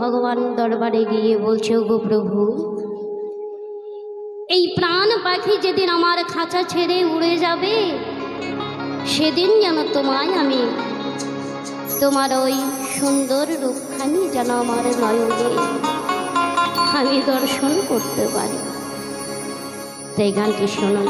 ভগবান দরবারে গিয়ে বলছে গো প্রভু, এই প্রাণ পাখি যেদিন আমার খাঁচা ছেড়ে উড়ে যাবে, সেদিন যেন তোমায় আমি, তোমার ওই সুন্দর রূপখানি যেন আমার নয়নে আমি দর্শন করতে পারি। তাই গানটি শুনুন।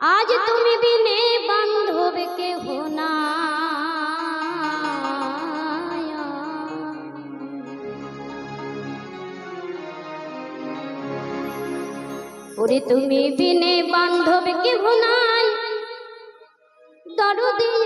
আজ তুমি বিনে বান্ধব কেহ না ওরে তুমি বিনে বান্ধব কেহ নাই। দরদিয়া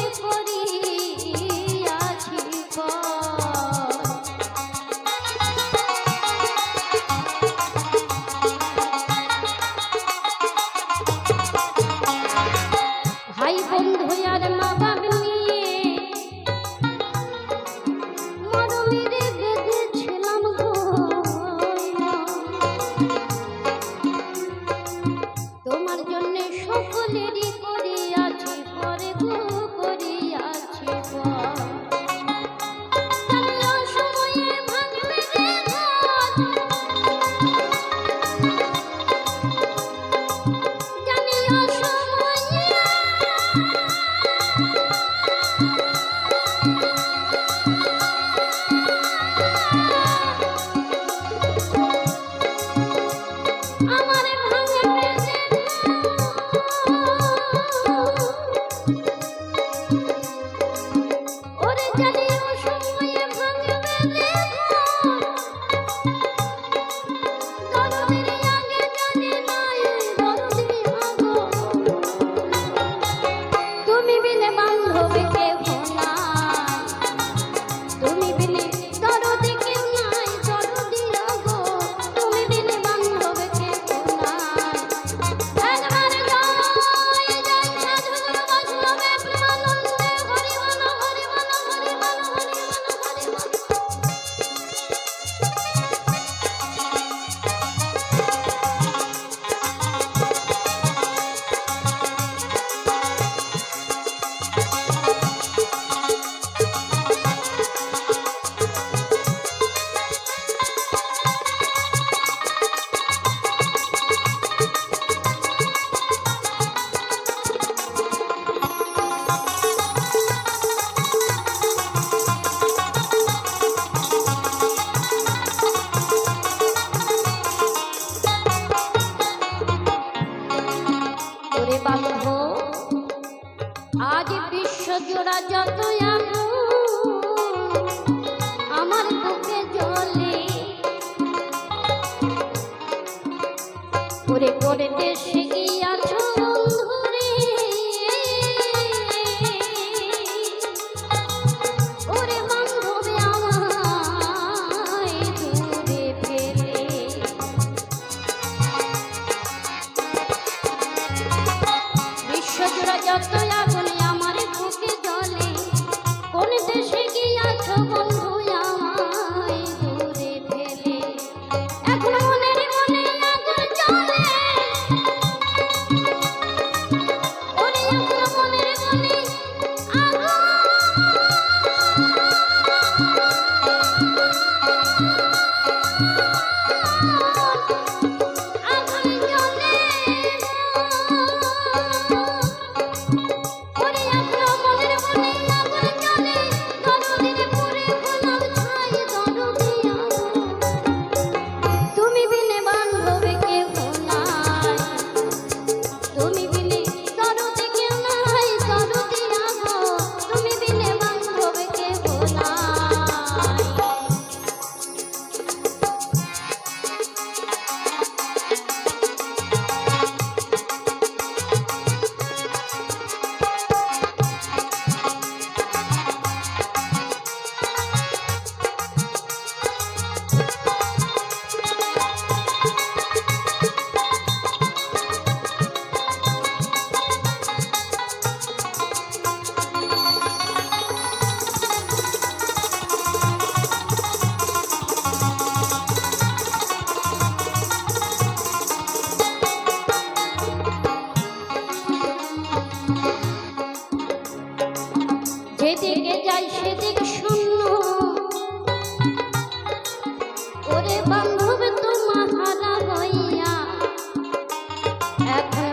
ওরে বান্ধব আজ বিশ্বজোড়া যত আমার বুকে জলে। ওরে করে দেশে গিয়া এখন